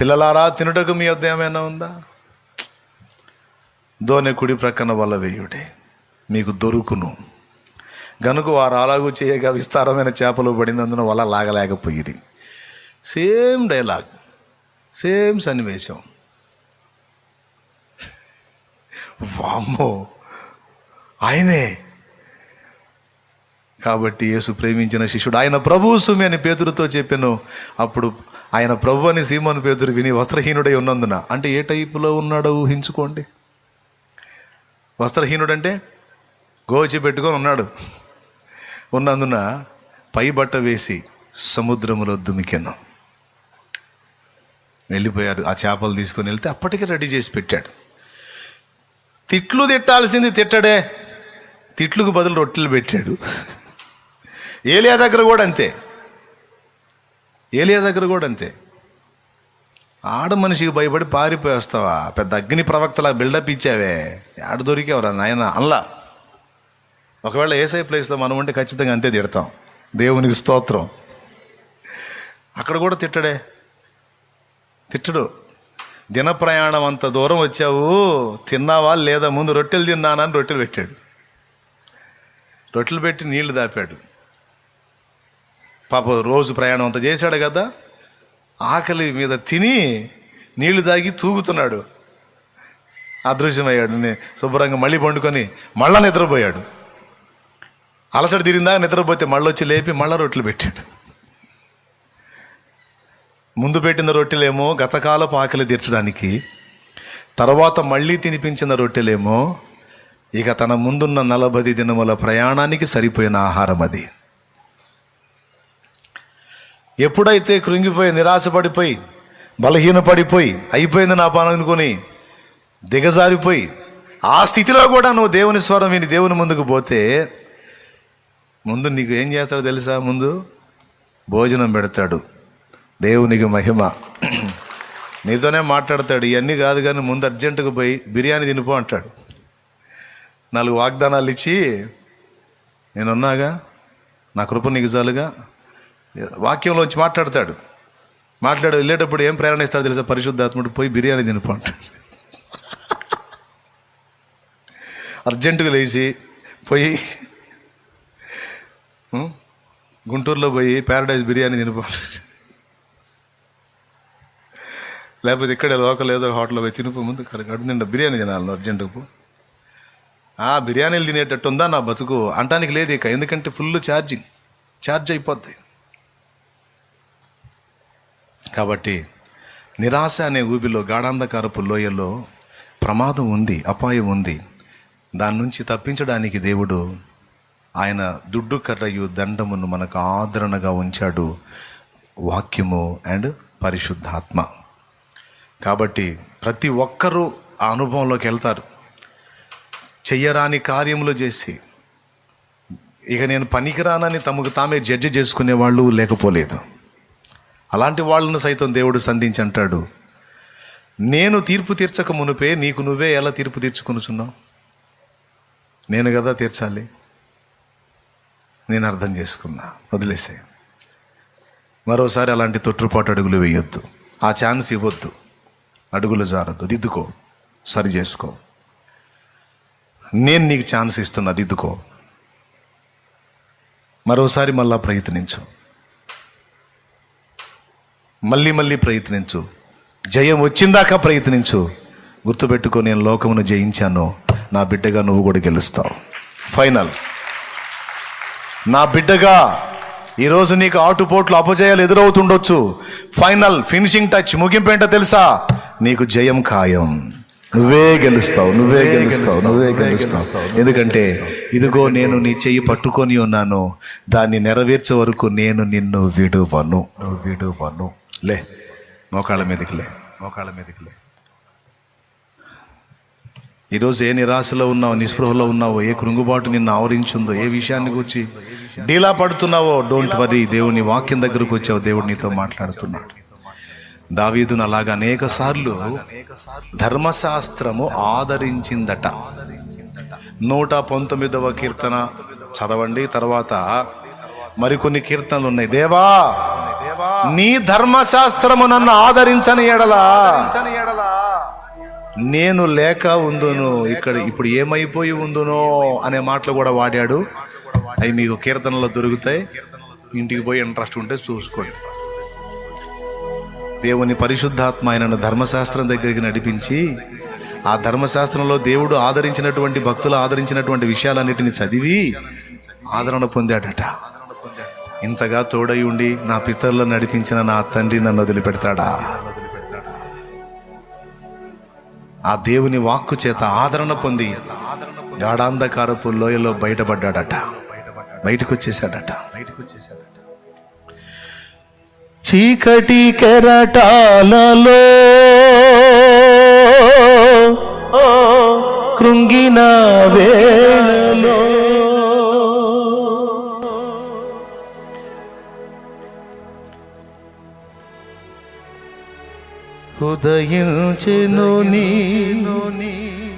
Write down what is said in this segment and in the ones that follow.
పిల్లలారా తినుటకు మీ వద్ద ఏమైనా ఉందా? దోనె కుడి ప్రక్కన వల్ల వేయుడే మీకు దొరుకును. గనుక వారు అలాగూ చేయగా విస్తారమైన చేపలు పడినందున వల్ల లాగలేకపోయిరి. సేమ్ డైలాగ్ సేమ్ సన్నివేశం. వామ్మో ఆయనే. కాబట్టి యేసు ప్రేమించిన శిష్యుడు ఆయన ప్రభువు సుమి అని పేతుడితో చెప్పాను. అప్పుడు ఆయన ప్రభు అని సీమోను పేతురు విని వస్త్రహీనుడై ఉన్నందున అంటే ఏ టైపులో ఉన్నాడో ఊహించుకోండి. వస్త్రహీనుడంటే గోచి పెట్టుకొని ఉన్నాడు. ఉన్నందున పై బట్ట వేసి సముద్రములో దుమికెను. వెళ్ళిపోయారు. ఆ చేపలు తీసుకొని వెళ్తే అప్పటికే రెడీ చేసి పెట్టాడు. తిట్లు తిట్టాల్సింది తిట్టడే. తిట్లకు బదులు రొట్టెలు పెట్టాడు. ఏలియా దగ్గర కూడా అంతే. ఏలియా దగ్గర కూడా అంతే. ఆడ మనిషికి భయపడి పారిపోయేస్తావా పెద్ద అగ్ని ప్రవక్తలా బిల్డప్ ఇచ్చావే. ఆడ దొరికేవరా నాయన? అల్లా ఒకవేళ ఏసై ప్లేస్లో మనం ఉంటే ఖచ్చితంగా అంతే తిడతాం. దేవునికి స్తోత్రం. అక్కడ కూడా తిట్టడే. తిట్టడు. దిన ప్రయాణం అంత దూరం వచ్చావు. తిన్నావా లేదా? ముందు రొట్టెలు తిన్నానని రొట్టెలు పెట్టాడు. రొట్టెలు పెట్టి నీళ్ళు దాపాడు. పాప రోజు ప్రయాణం అంత చేశాడు కదా. ఆకలి మీద తిని నీళ్ళు తాగి తూగుతున్నాడు. అదృశ్యమయ్యాడు. నే- శుభ్రంగా మళ్ళీ పండుకొని మళ్ళా నిద్రపోయాడు. అలసట తిరిందా? నిద్రపోతే మళ్ళీ వచ్చి లేపి మళ్ళా రొట్టెలు పెట్టాడు. ముందు పెట్టిన రొట్టెలేమో గతకాలపు ఆకలి తీర్చడానికి తర్వాత మళ్ళీ తినిపించిన రొట్టెలేమో ఇక తన ముందున్న నలభై దినముల ప్రయాణానికి సరిపోయిన ఆహారం అది. ఎప్పుడైతే కృంగిపోయి నిరాశపడిపోయి బలహీనపడిపోయి అయిపోయింది నా పని అనుకొని దిగజారిపోయి ఆ స్థితిలో కూడా నువ్వు దేవుని స్వరం విని దేవుని ముందుకు పోతే ముందు నీకు ఏం చేస్తాడో తెలుసా? ముందు భోజనం పెడతాడు. దేవునికి మహిమ. నీతోనే మాట్లాడతాడు. ఇవన్నీ కాదు కానీ ముందు అర్జెంటుగా పోయి బిర్యానీ తినిపో అంటాడు. నాలుగు వాగ్దానాలు ఇచ్చి నేనున్నాగా? నా కృప నీకు చాలుగా? వాక్యంలోంచి మాట్లాడతాడు. మాట్లాడు వెళ్ళేటప్పుడు ఏం ప్రేరణ తెలుసా? పరిశుద్ధాత్ముడు పోయి బిర్యానీ తినిపో అంటాడు. అర్జెంటుగా లేచి పోయి గుంటూరులో పోయి ప్యారడైజ్ బిర్యానీ తినిపో లేకపోతే ఇక్కడే లోకల్ ఏదో హోటల్లో పోయి తినిపో ముందు కడుపు నిండా బిర్యానీ తినాలి అర్జెంటుకు పో. ఆ బిర్యానీలు తినేటట్టు ఉందా నా బతుకు? అంటానికి లేదు ఇక ఎందుకంటే ఫుల్ ఛార్జింగ్. ఛార్జ్ అయిపోద్ది. కాబట్టి నిరాశ అనే ఊబిలో గాఢాంధకారపు లోయలో ప్రమాదం ఉంది అపాయం ఉంది. దాని నుంచి తప్పించడానికి దేవుడు ఆయన దుడ్డు కర్రయు దండమును మనకు ఆదరణగా ఉంచాడు. వాక్యము అండ్ పరిశుద్ధాత్మ. కాబట్టి ప్రతి ఒక్కరూ ఆ అనుభవంలోకి వెళ్తారు. చెయ్యరాని కార్యములు చేసి ఇక నేను పనికిరానని తమకు తామే జడ్జి చేసుకునే వాళ్ళు లేకపోలేదు. అలాంటి వాళ్ళను సైతం దేవుడు సంధించి అంటాడు. నేను తీర్పు తీర్చక మునుపే నీకు నువ్వే ఎలా తీర్పు తీర్చుకొనుచున్నావు? నేను కదా తీర్చాలి. నేను అర్థం చేసుకున్నా. వదిలేసే మరోసారి అలాంటి తొట్టుపాటు అడుగులు వేయొద్దు. ఆ ఛాన్స్ ఇవ్వద్దు. అడుగులు జారద్దు. దిద్దుకో. సరి చేసుకో. నేను నీకు ఛాన్స్ ఇస్తున్నా దిద్దుకో. మరోసారి మళ్ళా ప్రయత్నించు. మళ్ళీ మళ్ళీ ప్రయత్నించు. జయం వచ్చిందాకా ప్రయత్నించు. గుర్తుపెట్టుకో నేను లోకమును జయించాను. నా బిడ్డగా నువ్వు కూడా గెలుస్తావు. ఫైనల్ నా బిడ్డగా ఈరోజు నీకు ఆటుపోట్లు అపజయాలు ఎదురవుతుండొచ్చు. ఫైనల్ ఫినిషింగ్ టచ్ ముగింపేంటో తెలుసా? నీకు జయం ఖాయం. నువ్వే గెలుస్తావు నువ్వే గెలుస్తావు నువ్వే గెలుస్తావు. ఎందుకంటే ఇదిగో నేను నీ చెయ్యి పట్టుకొని ఉన్నాను. దాన్ని నెరవేర్చే వరకు నేను నిన్ను విడువను. నువ్వు విడువను. లే మోకాళ్ళ మీదకి లే మోకాళ్ళ మీదకి లే. ఈరోజు ఏ నిరాశలో ఉన్నావో నిస్పృహలో ఉన్నావో ఏ కృంగుబాటు నిన్ను ఆవరించిందో ఏ విషయాన్ని గురించి డీలా పడుతున్నావో డోంట్ వరీ దేవుని వాక్యం దగ్గరకు వచ్చావు దేవుడు నీతో మాట్లాడుతున్నాడు. దావీదును అలాగా అనేక సార్లు ధర్మశాస్త్రము ఆదరించిందట. నూట పంతొమ్మిదవ కీర్తన చదవండి తర్వాత మరికొన్ని కీర్తనలు ఉన్నాయి దేవా దేవా నీ ధర్మశాస్త్రము నన్ను ఆదరించని ఎడలా. నేను లేక ఉందును ఇక్కడ ఇప్పుడు ఏమైపోయి ఉందునో అనే మాటలు కూడా వాడాడు. అవి మీకు కీర్తనలో దొరుకుతాయి. ఇంటికి పోయి ఇంట్రెస్ట్ ఉంటే చూసుకోండి. దేవుని పరిశుద్ధాత్మ ఆయనను ధర్మశాస్త్రం దగ్గరికి నడిపించి ఆ ధర్మశాస్త్రంలో దేవుడు ఆదరించినటువంటి భక్తులు ఆదరించినటువంటి విషయాలన్నిటిని చదివి ఆదరణ పొందాడట. ఇంతగా తోడై ఉండి నా పితరులను నడిపించిన నా తండ్రి నన్ను వదిలిపెడతాడా? ఆ దేవుని వాక్కు చేత ఆదరణ పొంది గాఢాంధకారపు లోయలో బయటపడ్డాడట. బయటకు వచ్చేసాడట బయటకు వచ్చేసాడట చీకటి కెరటాలలో కృంగిన వేళ ఉదయించెను నీ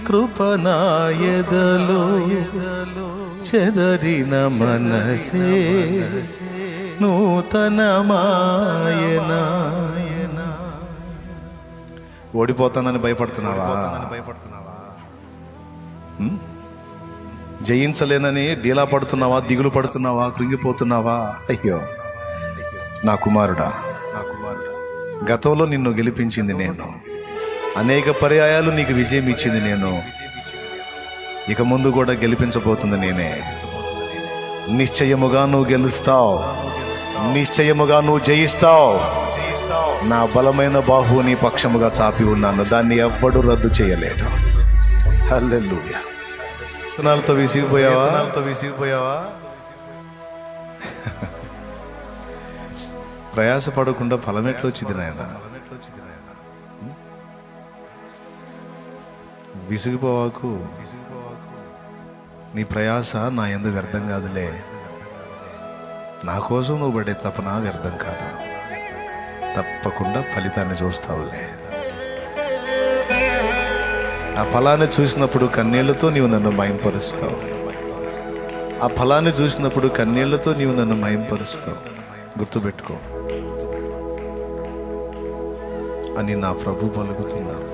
కృపనాయదలో చెదరిన మనసే నూతనమాయనా. ఓడిపోతానని భయపడుతున్నావా? భయపడుతున్నావా? జయించలేనని డీలా పడుతున్నావా? దిగులు పడుతున్నావా? కృంగిపోతున్నావా? అయ్యో నా కుమారుడా నా కుమారుడా గతంలో నిన్ను గెలిపించింది నేను. అనేక పర్యాయాలు నీకు విజయం ఇచ్చింది నేను. ఇక ముందు కూడా గెలిపించబోతుంది నేనే. నిశ్చయముగా నువ్వు గెలుస్తావు. నిశ్చయముగా నువ్వు జయిస్తావు. నా బలమైన బాహువు నీ పక్షముగా చాపి ఉన్నాను. దాన్ని ఎవ్వడు రద్దు చేయలేడు. హల్లెలూయా. విసిగిపోయావా? విసిగిపోయావా? ప్రయాస పడకుండా ఫలం ఎట్లా వచ్చింది నాయన విసిగిపోవాకు. నీ ప్రయాస నా ఎందు వ్యర్థం కాదులే. నా కోసం నువ్వు పడే తపన వ్యర్థం కాదు. తప్పకుండా ఫలితాన్ని చూస్తావులే. ఆ ఫలాన్ని చూసినప్పుడు కన్నీళ్ళతో నీవు నన్ను మయంపరుస్తావు. ఆ ఫలాన్ని చూసినప్పుడు కన్నీళ్ళతో నీవు నన్ను మయంపరుస్తావు. గుర్తుపెట్టుకో. అని నా ప్రభు పలుకుతున్నాను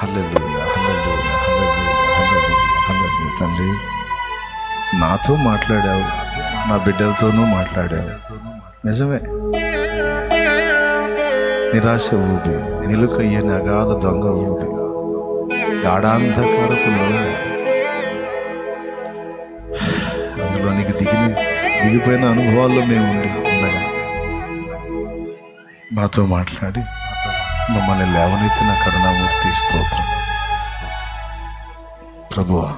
హల్లెలూయా హల్లెలూయా హల్లెలూయా తండ్రి నాతో మాట్లాడావు నా బిడ్డలతోనూ మాట్లాడావు. నిజమే. నిరాశ ఊపి నిలుకయ్యని అగాధ దొంగ ఊపి గాఢాంధకారపు అందులో అందులోనికి దిగి దిగిపోయిన అనుభవాల్లో మేము ఉండి మాతో మాట్లాడి మమ్మల్ని లేవనెత్తిన కరుణామూర్తి స్తోత్రం. ప్రభువా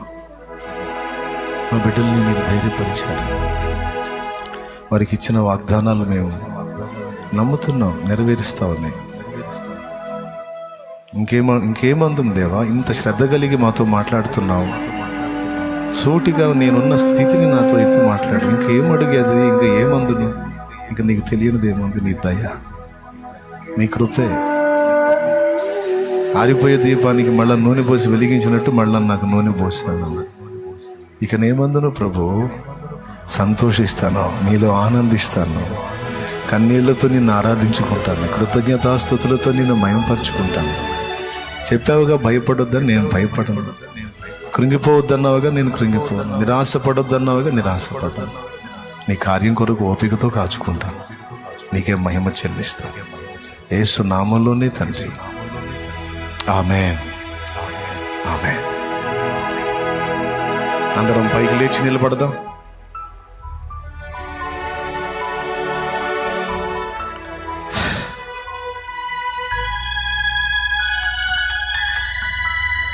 మా బిడ్డల్ని మీరు ధైర్యపరిచారు. వారికి ఇచ్చిన వాగ్దానాలు మేము నమ్ముతున్నాం నెరవేరుస్తామని. ఇంకేమ ఇంకేమందం దేవా ఇంత శ్రద్ధ కలిగి మాతో మాట్లాడుతున్నావు. సూటిగా నేనున్న స్థితిని నాతో ఎత్తి మాట్లాడు. ఇంకేం అడిగేది ఇంకా ఏమందును? ఇంకా నీకు తెలియనిదేమందు? నీ దయ. నీ కృపే. ఆరిపోయే దీపానికి మళ్ళా నూనె పోసి వెలిగించినట్టు మళ్ళా నాకు నూనె పోసాను ఇక నేమందును ప్రభు సంతోషిస్తాను నీలో ఆనందిస్తాను. కన్నీళ్ళతో నిన్ను ఆరాధించుకుంటాను కృతజ్ఞతాస్థుతులతో నిన్ను మయంపరుచుకుంటాను. చెప్పావుగా భయపడొద్దని నేను భయపడను. కృంగిపోవద్దన్నావుగా నేను కృంగిపోను. నిరాశపడొద్దన్నావుగా నిరాశపడను. నీ కార్యం కొరకు ఓపికతో కాచుకుంటాను. నీకే మహిమ చెల్లిస్తాను. ఏసు నామంలోనే తండ్రి. ఆమె ఆమె అందరం పైకి లేచి నిలబడదాం.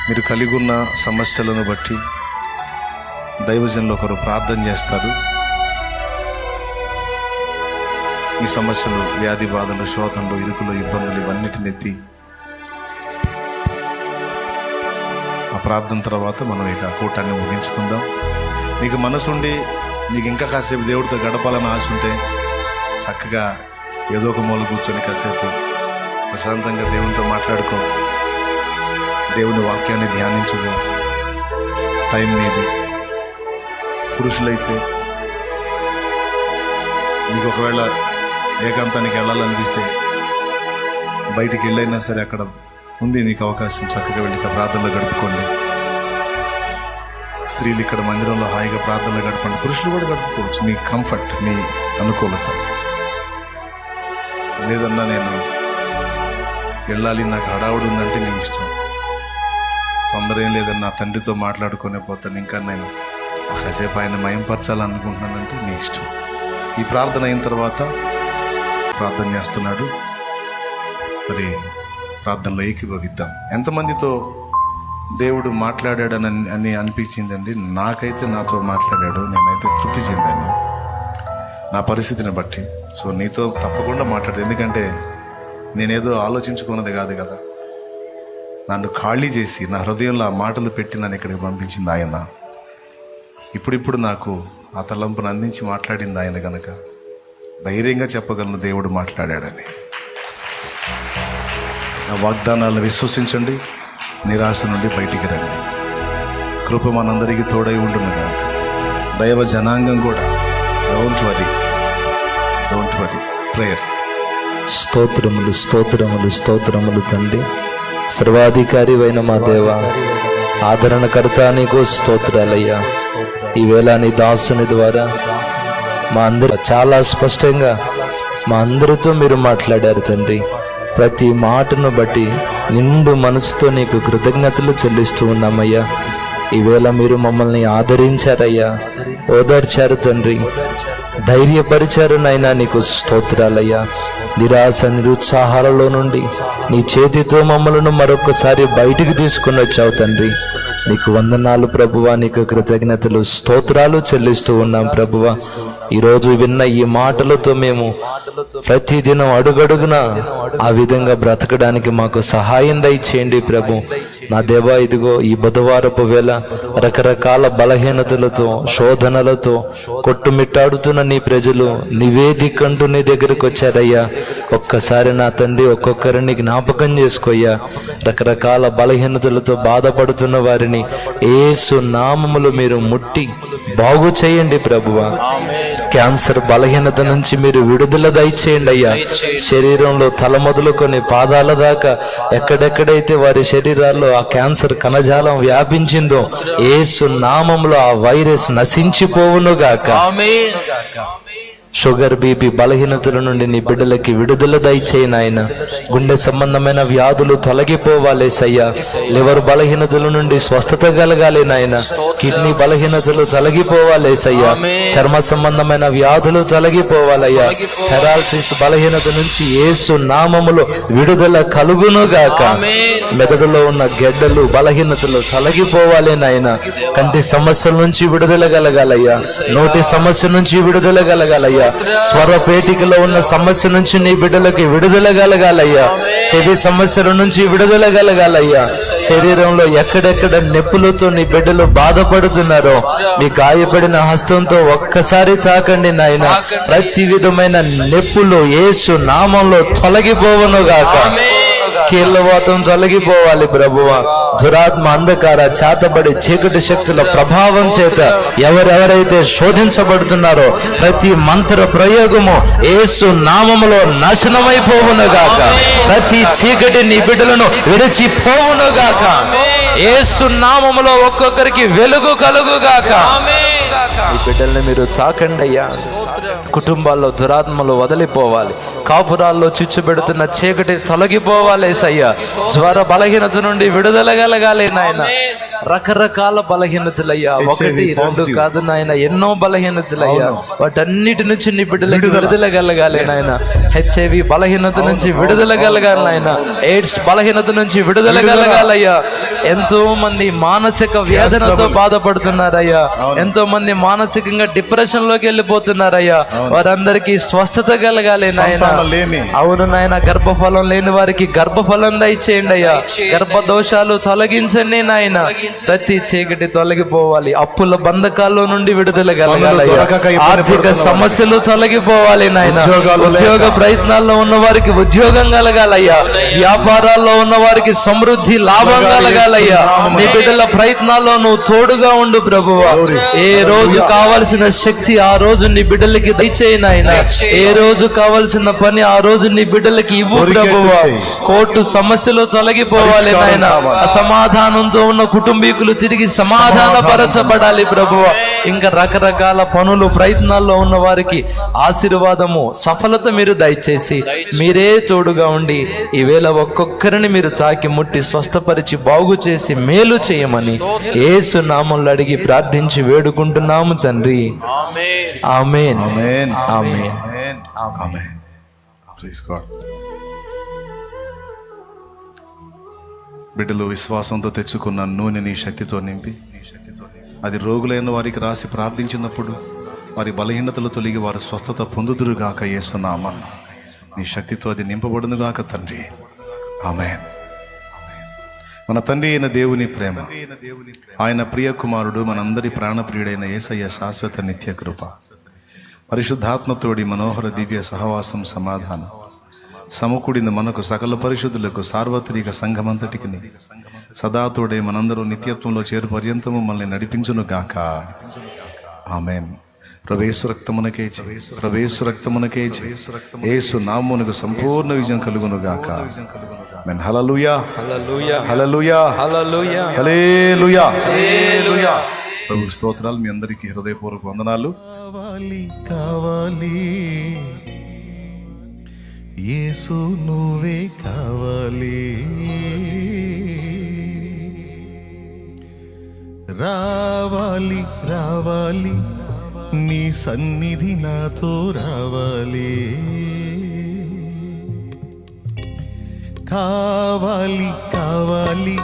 మీరు కలిగి ఉన్న సమస్యలను బట్టి దైవజనులు ఒకరు ప్రార్థన చేస్తారు. ఈ సమస్యలు వ్యాధి బాధలు శోధనలు ఇరుకులు ఇబ్బందులు ఇవన్నిటిని ఎత్తి ఆ ప్రార్థన తర్వాత మనం ఇక కూటాన్ని ముగించుకుందాం. మీకు మనసుండి మీకు ఇంకా కాసేపు దేవుడితో గడపాలని ఆశ ఉంటే చక్కగా ఏదో ఒక మూల కూర్చొని కాసేపు ప్రశాంతంగా దేవునితో మాట్లాడుకో. దేవుని వాక్యాన్ని ధ్యానించుకో. టైం మీది. పురుషులైతే మీకు ఒకవేళ ఏకాంతానికి వెళ్ళాలనిపిస్తే బయటికి వెళ్ళైనా సరే అక్కడ ఉంది నీకు అవకాశం. చక్కగా వెళ్ళి ప్రార్థనలు గడుపుకోండి. స్త్రీలు ఇక్కడ మందిరంలో హాయిగా ప్రార్థనలు గడపండి. పురుషులు కూడా గడుపుకోవచ్చు. మీ కంఫర్ట్ మీ అనుకూలత. లేదన్నా నేను వెళ్ళాలి నాకు హడావుడు ఉందంటే నీ ఇష్టం. తొందర ఏం లేదని నా తండ్రితో మాట్లాడుకునే పోతాను. ఇంకా నేను కాసేపు ఆయన మయంపరచాలనుకుంటున్నానంటే నీ ఇష్టం. ఈ ప్రార్థన అయిన తర్వాత ప్రార్థన చేస్తున్నాడు. మరి ప్రార్థనలో ఏకీభవిద్దాం. ఎంతమందితో దేవుడు మాట్లాడాడని అని అనిపించిందండి? నాకైతే నాతో మాట్లాడాడు నేనైతే తృప్తి చెందాను. నా పరిస్థితిని బట్టి. సో నీతో తప్పకుండా మాట్లాడదు. ఎందుకంటే నేనేదో ఆలోచించుకున్నది కాదు కదా. నన్ను ఖాళీ చేసి నా హృదయంలో ఆ మాటలు పెట్టి నన్ను ఇక్కడికి పంపించింది ఆయన. ఇప్పుడిప్పుడు నాకు ఆ తలంపును అందించి మాట్లాడింది ఆయన కనుక ధైర్యంగా చెప్పగలను దేవుడు మాట్లాడాడని. ఆ వాగ్దానాలను విశ్వసించండి నిరాశ నుండి బయటికి రండి. కృప మనందరికీ తోడై ఉండునుగా దైవ జనాంగం కూడా. Don't worry don't worry prayer స్తోత్రములు స్తోత్రములు స్తోత్రములు తండ్రి. సర్వాధికారి అయిన మా దేవ ఆదరణకర్త నీకు స్తోత్రాలయ్యా. ఈవేళ నీ దాసుని ద్వారా మా అందరు చాలా స్పష్టంగా మా అందరితో మీరు మాట్లాడారు తండ్రి. ప్రతి మాటను బట్టి నిండు మనసుతో నీకు కృతజ్ఞతలు చెల్లిస్తూ ఉన్నామయ్యా. ఈవేళ మీరు మమ్మల్ని ఆదరించారయ్యా. ఓదార్చారు తండ్రి. ధైర్యపరిచారు నైనా నీకు స్తోత్రాలయ్యా. నిరాశ నిరుత్సాహాలలో నుండి నీ చేతితో మమ్మలను మరొకసారి బయటికి తీసుకుని వచ్చావు తండ్రి. నీకు వందనాలు ప్రభువా నీకు కృతజ్ఞతలు స్తోత్రాలు చెల్లిస్తూ ఉన్నాం ప్రభువా. ఈరోజు విన్న ఈ మాటలతో మేము ప్రతిదినం అడుగడుగున ఆ విధంగా బ్రతకడానికి మాకు సహాయం దయచేయండి ప్రభు. నా దేవా ఇదిగో ఈ బుధవారపు వేళ రకరకాల బలహీనతలతో శోధనలతో కొట్టుమిట్టాడుతున్న నీ ప్రజలు నివేదికంటూ నీ దగ్గరకు వచ్చారయ్యా. ఒక్కసారి నా తండ్రి ఒక్కొక్కరిని జ్ఞాపకం చేసుకోయ్యా. రకరకాల బలహీనతలతో బాధపడుతున్న వారిని ఏసు నామములు మీరు ముట్టి బాగు చేయండి ప్రభువా. క్యాన్సర్ బలహీనత నుంచి మీరు విడుదల దయచేయండి అయ్యా. శరీరంలో తల మొదలుకొని పాదాల దాకా ఎక్కడెక్కడైతే వారి శరీరాల్లో ఆ క్యాన్సర్ కణజాలం వ్యాపించిందో ఏసు నామములో ఆ వైరస్ నశించిపోవును గాక షుగర్ బీపీ బలహీనతల నుండి నీ బిడ్డలకి విడుదల దయచేయి నాయన. గుండె సంబంధమైన వ్యాధులు తొలగిపోవాలి సయ్యా. లివర్ బలహీనతల నుండి స్వస్థత కలగాలి నాయన. కిడ్నీ బలహీనతలు తొలగిపోవాలి సయ్యా. చర్మ సంబంధమైన వ్యాధులు తొలగిపోవాలయ్యా. పెరాలసిస్ బలహీనత నుంచి ఏసు నామములో విడుదల కలుగును గాక. మెదడులో ఉన్న గెడ్డలు బలహీనతలు తొలగిపోవాలి నాయన. కంటి సమస్యల నుంచి విడుదల కలగాలయ్యా. నోటి సమస్య నుంచి విడుదల కలగాలయ్యా. స్వర పేటికలో ఉన్న సమస్య నుంచి నీ బిడ్డలకి విడుదల కలగాలయ్యా. చెవి సమస్యల నుంచి విడుదల కలగాలయ్యా. శరీరంలో ఎక్కడెక్కడ నొప్పులతో నీ బిడ్డలు బాధపడుతున్నారో మీ గాయపడిన హస్తంతో ఒక్కసారి తాకండి నాయన. ప్రతి విధమైన నొప్పులు యేసు నామంలో తొలగిపోవను గాక. కీళ్ళవాతం తొలగిపోవాలి ప్రభువ. దురాత్మ అంధకార చేతబడి చీకటి శక్తుల ప్రభావం చేత ఎవరెవరైతే శోధించబడుతున్నారో ప్రతి మంత్ర ప్రయోగము ఏసు నామములో నాశనమైపోవును గాక ప్రతి చీకటి నీ బిడ్డలను విడిచిపోవును గాక నామములో ఒక్కొక్కరికి వెలుగు కలుగుగాక. ఈ బిడ్డల్ని మీరు తాకండి అయ్యా. కుటుంబాల్లో దురాత్మలు వదిలిపోవాలి. కాపురాల్లో చిచ్చు పెడుతున్న చీకటి తొలగిపోవాలి సయ్యా జ్వర బలహీనత నుండి విడుదల కలగాలి నాయన. రకరకాల బలహీనతలయ్యా. ఒకటి రెండు కాదు నాయన. ఎన్నో బలహీనతలయ్యా. వాటన్నిటి నుంచి నీ బిడ్డలకి విడుదల. కలగాలి నాయన. హెచ్ఐవి బలహీనత నుంచి విడుదల కలగాలి నాయన. ఎయిడ్స్ బలహీనత నుంచి విడుదల కలగాలయ్యా. ఎంతో మంది మానసిక వేదనతో బాధపడుతున్నారయ్యా. ఎంతో మంది మానసికంగా డిప్రెషన్లోకి వెళ్ళిపోతున్నారయ్యా. వారందరికీ స్వస్థత కలగాలి నాయన. సంతానం లేని. అవును నాయన గర్భఫలం లేని వారికి గర్భఫలం దయచేయండి. అయ్యా గర్భ దోషాలు తొలగించండి. నాయన ప్రతి చీకటి తొలగిపోవాలి. అప్పుల బంధకాల్లో నుండి విడుదల కలగాలయ్యా. ఆర్థిక సమస్యలు తొలగిపోవాలి నాయన. ఉద్యోగ ప్రయత్నాల్లో ఉన్న వారికి ఉద్యోగం కలగాలయ్యా. వ్యాపారాల్లో ఉన్న వారికి సమృద్ధి లాభం కలగాలయ్యా. నీ బిడ్డల ప్రయత్నాల్లో నువ్వు తోడుగా ఉండు ప్రభువా. ఏ రోజు రోజు కావలసిన శక్తి ఆ రోజు నీ బిడ్డలకి దయచేయి నాయన. ఏ రోజు కావలసిన పని ఆ రోజు నీ బిడ్డలకి ఇవ్వు ప్రభువా. కోర్టు సమస్యలు తొలగిపోవాలి నాయన. అసమాధానంతో ఉన్న కుటుంబీకులు తిరిగి సమాధానపరచబడాలి ప్రభువా. ఇంకా రకరకాల పనులు ప్రయత్నాల్లో ఉన్న వారికి ఆశీర్వాదము సఫలత మీరు దయచేసి మీరే తోడుగా ఉండి ఈవేళ ఒక్కొక్కరిని మీరు తాకి ముట్టి స్వస్థపరిచి బాగు చేసి మేలు చేయమని యేసు నామంలో అడిగి ప్రార్థించి వేడుకుంటున్నాము. తండ్రి. ఆమేన్. ఆమేన్. ఆమేన్. ఆమేన్. ఆమేన్. ప్రైజ్ గాడ్ బిడ్డలు విశ్వాసంతో తెచ్చుకున్న నూనె నీ శక్తితో నింపి అది రోగులైన వారికి రాసి ప్రార్థించినప్పుడు వారి బలహీనతలు తొలగి వారు స్వస్థత పొందుదురుగాక చేస్తున్నామా నీ శక్తితో అది నింపబడునుగాక తండ్రి. ఆమేన్. మన తండ్రి అయిన దేవుని ప్రేమ. ఆయన ప్రియ కుమారుడు మనందరి ప్రాణప్రియుడైన యేసయ్య శాశ్వత నిత్య కృప. పరిశుద్ధాత్మతోడి మనోహర దివ్య సహవాసం సమాధానం. సమకూడిన మనకు సకల పరిశుద్ధులకు సార్వత్రిక సంఘమంతటికి సదాతోడే మనందరూ నిత్యత్వంలో చేరు పర్యంతము మనల్ని నడిపించును గాక ఆమెన్. ప్రవేశు రక్తమునకే ప్రవేశు రక్తమునకే ఏసు నామునకు సంపూర్ణ విజయం కలుగును గాక. మెన్ హలలుయా హల్లెలూయా హలలుయా హల్లెలూయా హలేలుయా హలేలుయా ప్రభు స్తోత్రాలు మీ అందరికీ హృదయపూర్వక వందనాలు. కావాలి కావాలి. యేసు నువ్వే కావాలి. రావాలి రావాలి. నీ సన్నిధి నాతో రావాలి. కావాలి కావాలి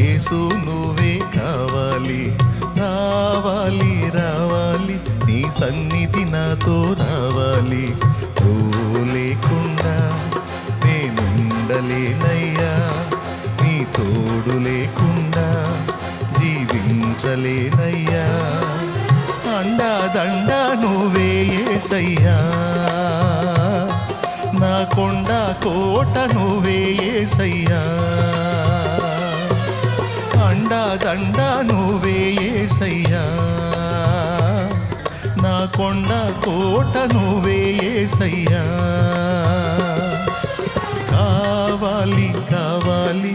యేసు నువ్వే కావాలి. రావాలి రావాలి నీ సన్నిధి నాతో రావాలి. నువ్వు లేకుండా నేనుండలేనయ్యా నీ తోడు లేకుండా జీవించలేనయ్యా. అండా దండ నువ్వే ఏసయ్యా. నా కొండ కోట నువ్వే ఏసయ్యా. అండ దండ నువ్వే ఏసయ్యా. నా కొండ కోట నువ్వే ఏసయ్యా. కావాలి కావాలి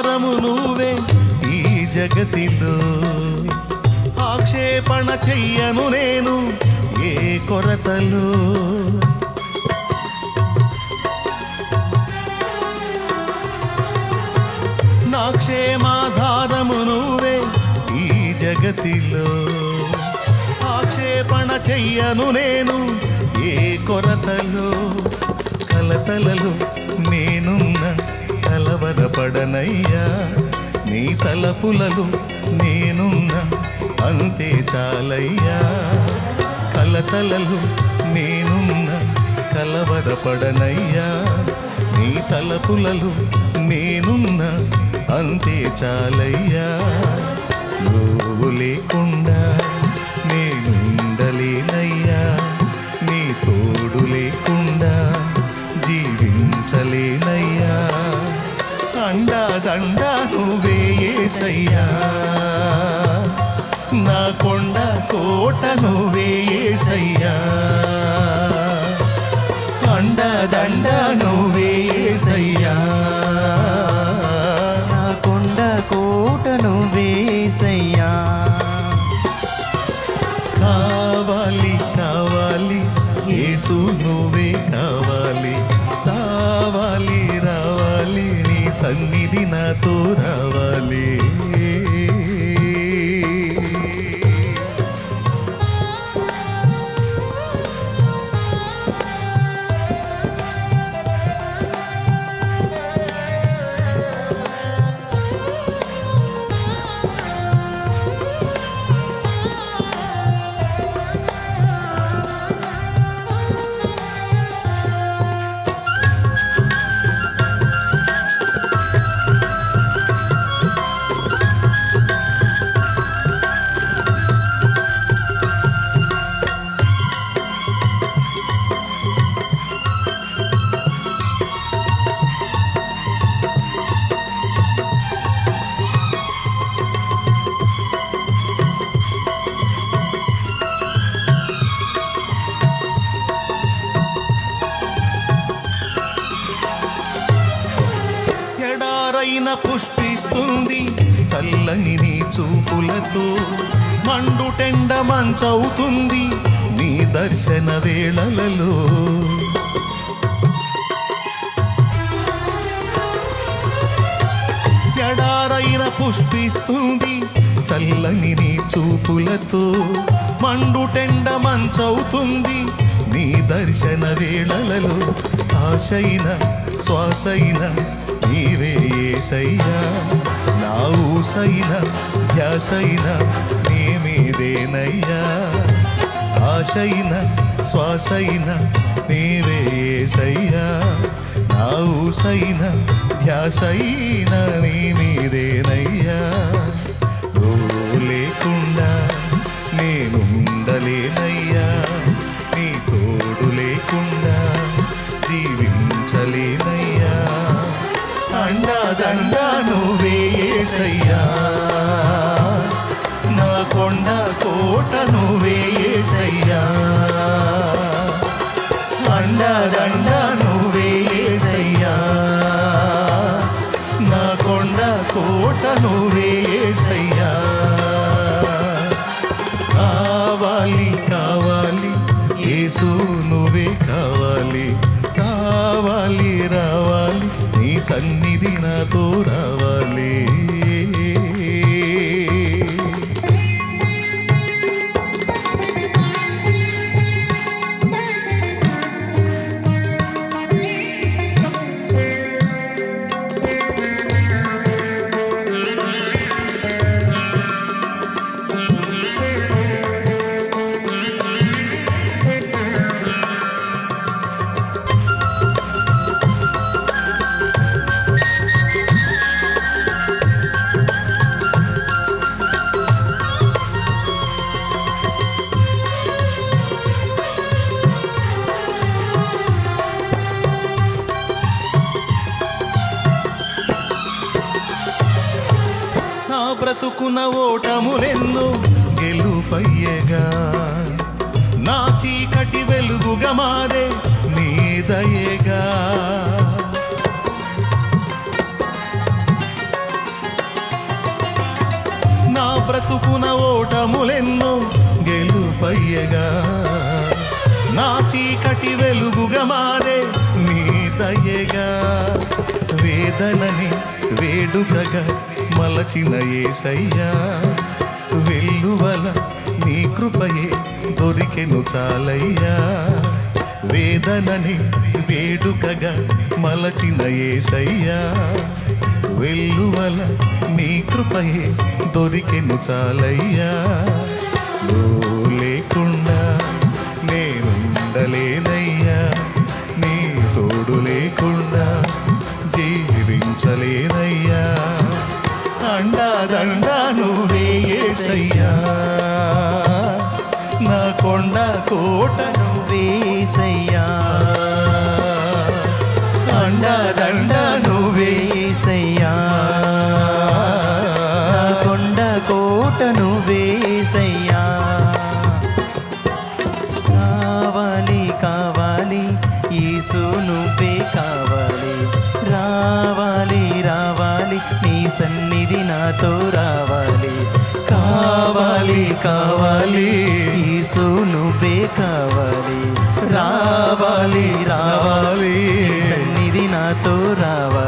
ఆధారము నువ్వే ఈ జగతిలో. ఆక్షేపణ చెయ్యను నేను ఏ కొరతలు. నా క్షేమాధారము నువ్వే ఈ జగతిలో. ఆక్షేపణ చెయ్యను నేను ఏ కొరతలు. కలతలలో నేనున్న కలవరపడనయ్యా నీ తలపులలో నేనున్న అంతే చాలయ్యా. కలతలలు నేనున్న కలవరపడనయ్యా నీ తలపులలో నేనున్న అంతే చాలయ్యా. నువ్వు లేకుండా ఏసయ్యా నా కొండ కోట నువ్వే ఏసయ్యా. అండ దండ నువ్వే ఏసయ్యా. తోరవలే. నాతో పుష్పిస్తుంది చల్లని నీ చూపులతో. మండుటెండ మంచవుతుంది నీ దర్శన వేళలలో. ఎడారైన పుష్పిస్తుంది చల్లని నీ చూపులతో. మండుటెండ మంచవుతుంది నీ దర్శన వేళలలో. ఆశైన శ్వాసైన నీవే ఏసయ్యా. నా ఊసైన ధ్యాసైన నీ మీదేనయ్యా. ఆశైన శ్వాసైన నీవే ఏసయ్యా. నా ఊసైన ధ్యాసైన నీ మీదేనయ్యా. లేకుండా నేనుండలేనయ్యా. ఏసయ్యా నా కొండ కోట నువ్వే ఏసయ్యా అండదండ నువ్వే ఏసయ్యా నా కొండ కోట నువ్వే ఏసయ్యా కావాలి కావాలి ఏసు నువ్వే కావాలి. కావాలి రావాలి నీ సన్నిధి నాతో రావాలి. దయగా నా చీకటి వెలుగుగా మారే నీ దయగా. నా బ్రతుకున ఓటములెన్నో గెలుపయ్యగా. నా చీకటి వెలుగుగా మారే నీ దయగా. వేదనని వేడుకగా మలచిన ఏసయ్యా వెల్లువల కృపయే దొరికెను చాలయ్యా. వేదనని వేడుకగా మలచిన ఏసయ్యా. వెల్లువల నీ కృపయే దొరికెను చాలయ్యా. లేకుండా నేనుండలేనయ్యా. నీ తోడు లేకుండా జీవించలేనయ్యా. అండాదండ నువ్వే ఏసయ్యా కోటను వేసయ్యా. అండాదండ నువ్వేసయ్యా కొండ కోటను వేసయ్యా. కావాలి కావాలి యేసు నువ్వే కావాలి. రావాలి రావాలి నీ సన్నిధి నాతో రావాలి. కావాలి కావాలి కావాలి రావాలి రావాలి. సన్నిధి నాతో రావాలి.